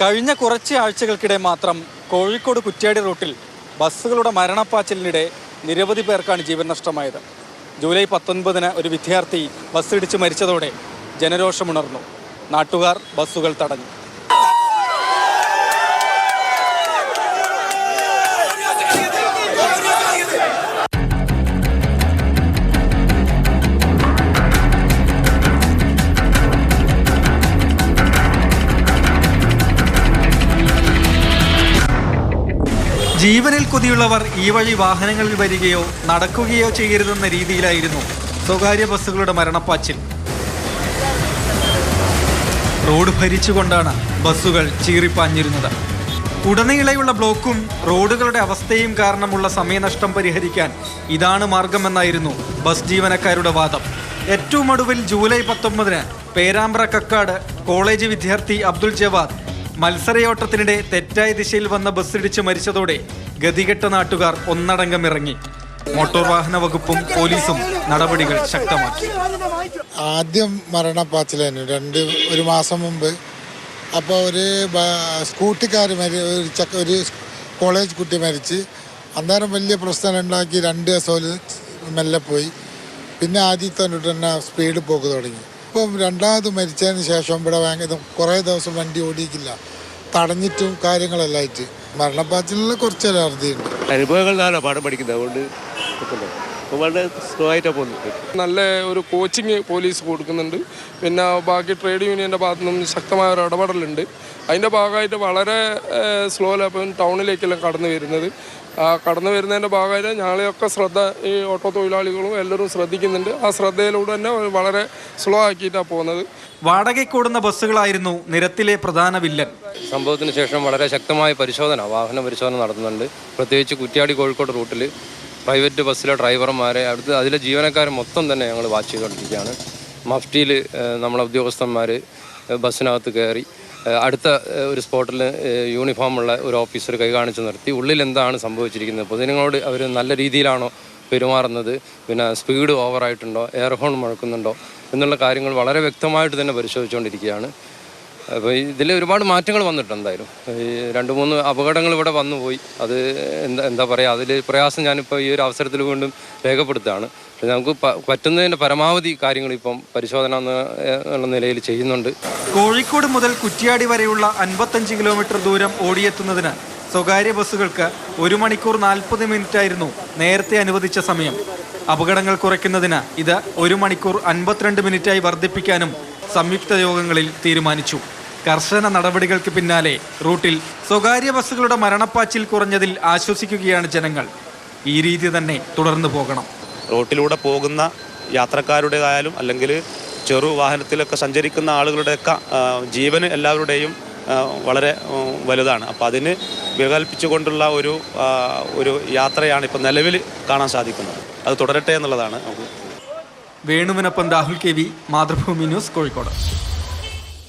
കഴിഞ്ഞ കുറച്ച് ആഴ്ചകൾക്കിടെ മാത്രം കോഴിക്കോട് കുറ്റ്യാടി റൂട്ടിൽ ബസ്സുകളുടെ മരണപ്പാച്ചിലിനിടെ നിരവധി പേർക്കാണ് ജീവൻ നഷ്ടമായത്. ജൂലൈ പത്തൊൻപതിന് ഒരു വിദ്യാർത്ഥി ബസ് ഇടിച്ച് മരിച്ചതോടെ ജനരോഷമുണർന്നു. നാട്ടുകാർ ബസ്സുകൾ തടഞ്ഞു. ജീവനിൽ കൊതിയുള്ളവർ ഈ വഴി വാഹനങ്ങളിൽ വരികയോ നടക്കുകയോ ചെയ്യരുതെന്ന രീതിയിലായിരുന്നു സ്വകാര്യ ബസ്സുകളുടെ മരണപ്പാച്ചിൽ. റോഡ് ഭരിച്ചുകൊണ്ടാണ് ബസ്സുകൾ ചീറിപ്പാഞ്ഞിരുന്നത്. ഉടനീളെയുള്ള ബ്ലോക്കും റോഡുകളുടെ അവസ്ഥയും കാരണമുള്ള സമയനഷ്ടം പരിഹരിക്കാൻ ഇതാണ് മാർഗമെന്നായിരുന്നു ബസ് ജീവനക്കാരുടെ വാദം. ഏറ്റവും ഒടുവിൽ ജൂലൈ പത്തൊമ്പതിന് പേരാമ്പ്ര കക്കാട് കോളേജ് വിദ്യാർത്ഥി അബ്ദുൾ ജവാദ് മത്സരയോട്ടത്തിനിടെ തെറ്റായ ദിശയിൽ വന്ന ബസ്സിടിച്ച് മരിച്ചതോടെ ഗതികെട്ട നാട്ടുകാർ ഒന്നടങ്കം ഇറങ്ങി. മോട്ടോർ വാഹന വകുപ്പും പോലീസും നടപടികൾ ശക്തമാക്കി. ആദ്യം മരണപ്പാച്ചിലായിരുന്നു രണ്ട് ഒരു മാസം മുമ്പ്. അപ്പോൾ ഒരു സ്കൂട്ടിക്കാർ മരി ഒരു ചക്ക ഒരു കോളേജ് കുട്ടി മരിച്ച്. അന്നേരം വലിയ പ്രശ്നം ഉണ്ടാക്കി രണ്ട് ദിവസം മെല്ലെ പോയി. പിന്നെ ആദ്യത്തെ തന്നെ സ്പീഡ് പോക്ക് തുടങ്ങി. ഇപ്പം രണ്ടാമത് മരിച്ചതിന് ശേഷം ഇവിടെ വാങ്ങിയത് കുറേ ദിവസം വണ്ടി ഓടിക്കില്ല തടഞ്ഞിട്ടും കാര്യങ്ങളെല്ലാം ആയിട്ട്. മരണപ്പാച്ചിലുള്ള കുറച്ച് അലർജിയുണ്ട് അനുഭവങ്ങൾ പാഠം പഠിക്കുന്നത്. അതുകൊണ്ട് വളരെ സ്ലോ ആയിട്ടാണ് പോകുന്നത്. നല്ല ഒരു കോച്ചിങ് പോലീസ് കൊടുക്കുന്നുണ്ട്. പിന്നെ ബാക്കി ട്രേഡ് യൂണിയന്റെ ഭാഗത്തു നിന്നും ശക്തമായ ഒരു ഇടപെടലുണ്ട്. അതിന്റെ ഭാഗമായിട്ട് വളരെ സ്ലോ ലാപ്പം ടൗണിലേക്കെല്ലാം കടന്നു വരുന്നത്. ആ കടന്നു വരുന്നതിന്റെ ഭാഗമായിട്ട് ഞങ്ങളെയൊക്കെ ശ്രദ്ധ ഈ ഓട്ടോ തൊഴിലാളികളും എല്ലാവരും ശ്രദ്ധിക്കുന്നുണ്ട്. ആ ശ്രദ്ധയിലൂടെ തന്നെ വളരെ സ്ലോ ആക്കിയിട്ടാണ് പോകുന്നത്. വാടകയ്ക്കോടുന്ന ബസ്സുകളായിരുന്നു നിരത്തിലെ പ്രധാന വില്ലൻ. സംഭവത്തിന് ശേഷം വളരെ ശക്തമായ പരിശോധന വാഹന പരിശോധന നടത്തുന്നുണ്ട്. പ്രത്യേകിച്ച് കുറ്റ്യാടി കോഴിക്കോട് റൂട്ടിൽ പ്രൈവറ്റ് ബസ്സിലെ ഡ്രൈവർമാരെ അടുത്ത് അതിലെ ജീവനക്കാരെ മൊത്തം തന്നെ ഞങ്ങൾ വാച്ച് ചെയ്തുകൊണ്ടിരിക്കുകയാണ് മഫ്റ്റിയിൽ നമ്മളെ ഉദ്യോഗസ്ഥന്മാർ ബസ്സിനകത്ത് കയറി അടുത്ത ഒരു സ്പോട്ടിൽ യൂണിഫോമുള്ള ഒരു ഓഫീസർ കൈ കാണിച്ച് നിർത്തി. ഉള്ളിൽ എന്താണ് സംഭവിച്ചിരിക്കുന്നത്? പൊതുജനങ്ങളോട് അവർ നല്ല രീതിയിലാണോ പെരുമാറുന്നത്? പിന്നെ സ്പീഡ് ഓവറായിട്ടുണ്ടോ? എയർഹോൺ മുഴക്കുന്നുണ്ടോ? എന്നുള്ള കാര്യങ്ങൾ വളരെ വ്യക്തമായിട്ട് തന്നെ പരിശോധിച്ചുകൊണ്ടിരിക്കുകയാണ് അപ്പോൾ ഇതിൽ ഒരുപാട് മാറ്റങ്ങൾ വന്നിട്ടുണ്ട് എന്തായാലും. ഈ രണ്ട് മൂന്ന് അപകടങ്ങൾ ഇവിടെ വന്നു പോയി. അത് എന്താ എന്താ പറയുക അതിൽ പ്രയാസം ഞാനിപ്പോൾ ഈ ഒരു അവസരത്തിൽ വീണ്ടും രേഖപ്പെടുത്തുകയാണ്. നമുക്ക് പറ്റുന്നതിന്റെ പരമാവധി കാര്യങ്ങൾ ഇപ്പം പരിശോധന എന്ന എന്നുള്ള നിലയിൽ ചെയ്യുന്നുണ്ട്. കോഴിക്കോട് മുതൽ കുറ്റിയാടി വരെയുള്ള അൻപത്തഞ്ച് കിലോമീറ്റർ ദൂരം ഓടിയെത്തുന്നതിന് സ്വകാര്യ ബസ്സുകൾക്ക് ഒരു മണിക്കൂർ നാൽപ്പത് മിനിറ്റ് ആയിരുന്നു നേരത്തെ അനുവദിച്ച സമയം. അപകടങ്ങൾ കുറയ്ക്കുന്നതിന് ഇത് ഒരു മണിക്കൂർ അൻപത്തിരണ്ട് മിനിറ്റായി വർദ്ധിപ്പിക്കാനും സംയുക്ത യോഗങ്ങളിൽ തീരുമാനിച്ചു. കർശന നടപടികൾക്ക് പിന്നാലെ റൂട്ടിൽ സ്വകാര്യ ബസ്സുകളുടെ മരണപ്പാച്ചിൽ കുറഞ്ഞതിൽ ആശ്വസിക്കുകയാണ് ജനങ്ങൾ. ഈ രീതി തന്നെ തുടർന്നു പോകണം. റോട്ടിലൂടെ പോകുന്ന യാത്രക്കാരുടെ ആയാലും അല്ലെങ്കിൽ ചെറു വാഹനത്തിലൊക്കെ സഞ്ചരിക്കുന്ന ആളുകളുടെയൊക്കെ ജീവന് എല്ലാവരുടെയും വളരെ വലുതാണ്. അപ്പോൾ അതിന് വികൽപ്പിച്ചുകൊണ്ടുള്ള ഒരു ഒരു യാത്രയാണ് ഇപ്പോൾ നിലവിൽ കാണാൻ സാധിക്കുന്നത്. അത് തുടരട്ടെ എന്നുള്ളതാണ് നമുക്ക്. വേണുവിനൊപ്പം Rahul K V Mathrubhumi news Kozhikode.